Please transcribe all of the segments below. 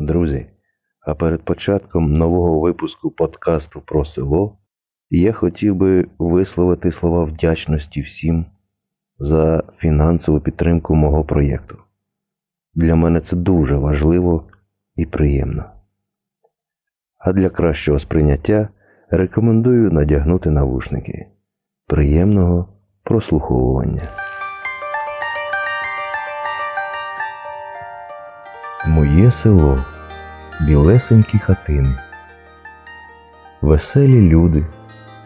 Друзі, а перед початком нового випуску подкасту про село я хотів би висловити слова вдячності всім за фінансову підтримку мого проєкту. Для мене це дуже важливо і приємно. А для кращого сприйняття рекомендую надягнути навушники. Приємного прослуховування. Моє село білесенькі хатини, веселі люди,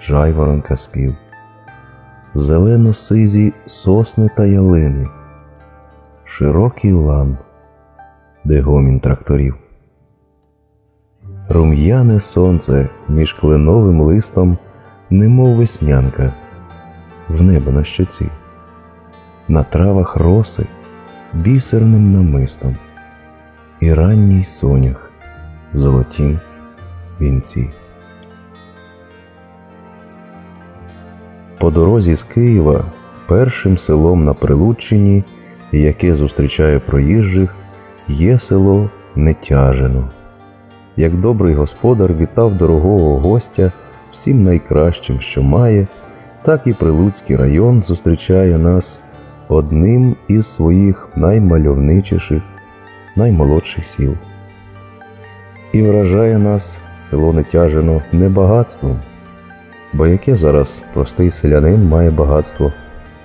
жайворонка спів, зелено-сизі сосни та ялини, широкий лан, де гомін тракторів. Рум'яне сонце між кленовим листом, немов веснянка, в небо на щоці, на травах роси бісерним намистом і ранній сонях в золотім вінці. По дорозі з Києва першим селом на Прилуччині, яке зустрічає проїжджих, є село Нетяжино. Як добрий господар вітав дорогого гостя всім найкращим, що має, так і Прилуцький район зустрічає нас одним із своїх наймальовничіших наймолодших сіл. І вражає нас село Нетяжино не багатством, бо яке зараз простий селянин має багатство,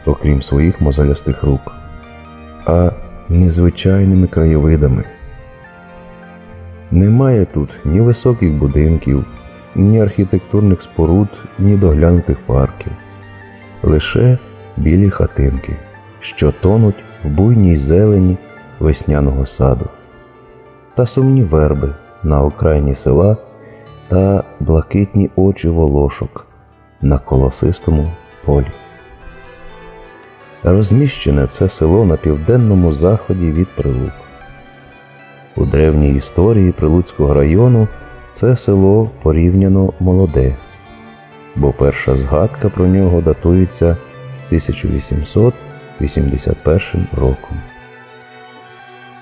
окрім своїх мозолястих рук, а незвичайними краєвидами. Немає тут ні високих будинків, ні архітектурних споруд, ні доглянутих парків, лише білі хатинки, що тонуть в буйній зелені весняного саду, та сумні верби на окраїні села та блакитні очі волошок на колосистому полі. Розміщене це село на південному заході від Прилук. У древній історії Прилуцького району це село порівняно молоде, бо перша згадка про нього датується 1881 роком.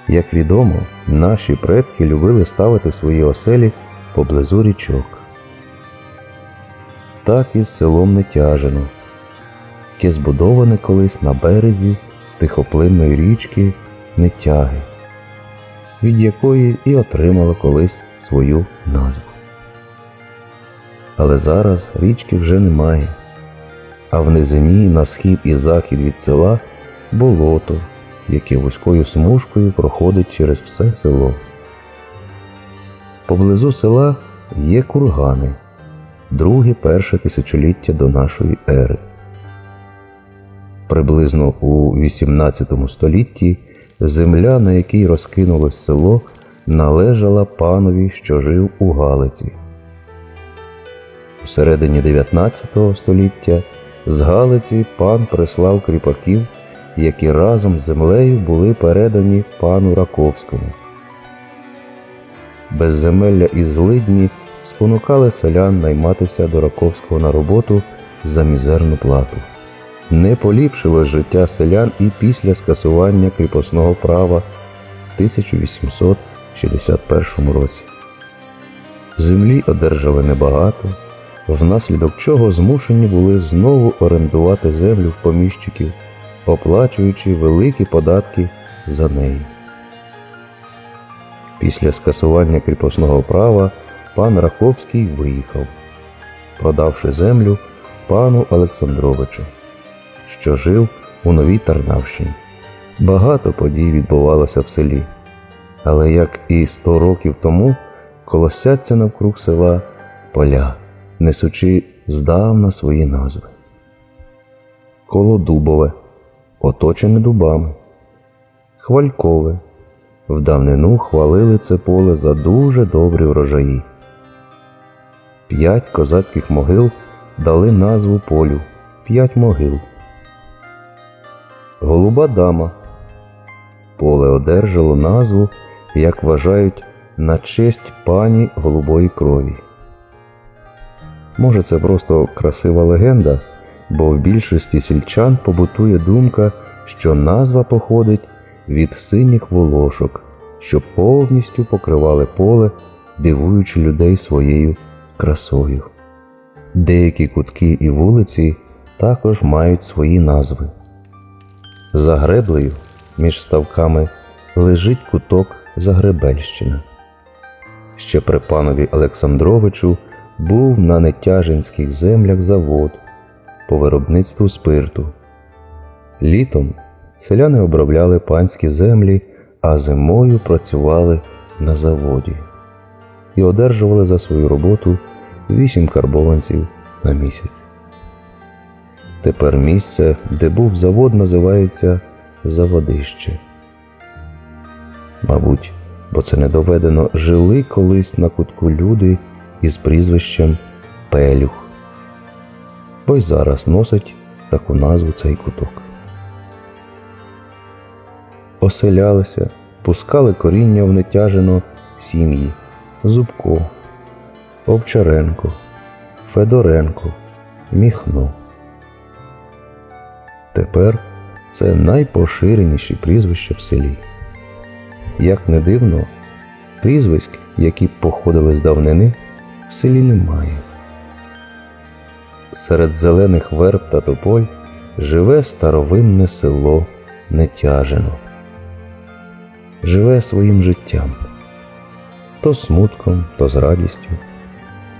Як відомо, наші предки любили ставити свої оселі поблизу річок. Так і з селом Нетяжино, яке збудоване колись на березі тихоплинної річки Нетяги, від якої і отримало колись свою назву. Але зараз річки вже немає, а в низині на схід і захід від села болото яке вузькою смужкою проходить через все село. Поблизу села є кургани, друге перше тисячоліття до нашої ери. Приблизно у XVIII столітті земля, на якій розкинулось село, належала панові, що жив у Галиці. У середині 19 століття з Галиці пан прислав кріпаків які разом з землею були передані пану Раковському. Безземелля і злидні спонукали селян найматися до Раковського на роботу за мізерну плату. Не поліпшило життя селян і після скасування кріпосного права в 1861 році. Землі одержали небагато, внаслідок чого змушені були знову орендувати землю в поміщиків оплачуючи великі податки за неї. Після скасування кріпосного права пан Раховський виїхав, продавши землю пану Олександровичу, що жив у Новій Тарнавщині. Багато подій відбувалося в селі, але як і сто років тому колосяться навкруг села поля, несучи здавна свої назви. Колодубове оточене дубами. Хвалькове. В давнину хвалили це поле за дуже добрі врожаї. П'ять козацьких могил дали назву полю п'ять могил. Голуба дама. Поле одержало назву, як вважають, на честь пані голубої крові. Може, це просто красива легенда бо в більшості сільчан побутує думка, що назва походить від синіх волошок, що повністю покривали поле, дивуючи людей своєю красою. Деякі кутки і вулиці також мають свої назви. За греблею між ставками лежить куток Загребельщина. Ще при панові Олександровичу був на Нетяжинських землях завод по виробництву спирту. Літом селяни обробляли панські землі, а зимою працювали на заводі і одержували за свою роботу вісім карбованців на місяць. Тепер місце, де був завод, називається Заводище. Мабуть, бо це не доведено, жили колись на кутку люди із прізвищем Пелюх, бо й зараз носить таку назву цей куток. Оселялися, пускали коріння в нетяжино сім'ї Зубко, Овчаренко, Федоренко, Міхно. Тепер це найпоширеніші прізвища в селі. Як не дивно, прізвиськ, які походили з давнини, в селі немає. Серед зелених верб та тополь живе старовинне село Нетяжино. Живе своїм життям, то смутком, то з радістю.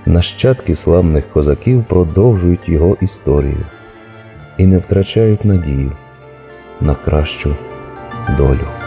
Нащадки славних козаків продовжують його історію і не втрачають надію на кращу долю.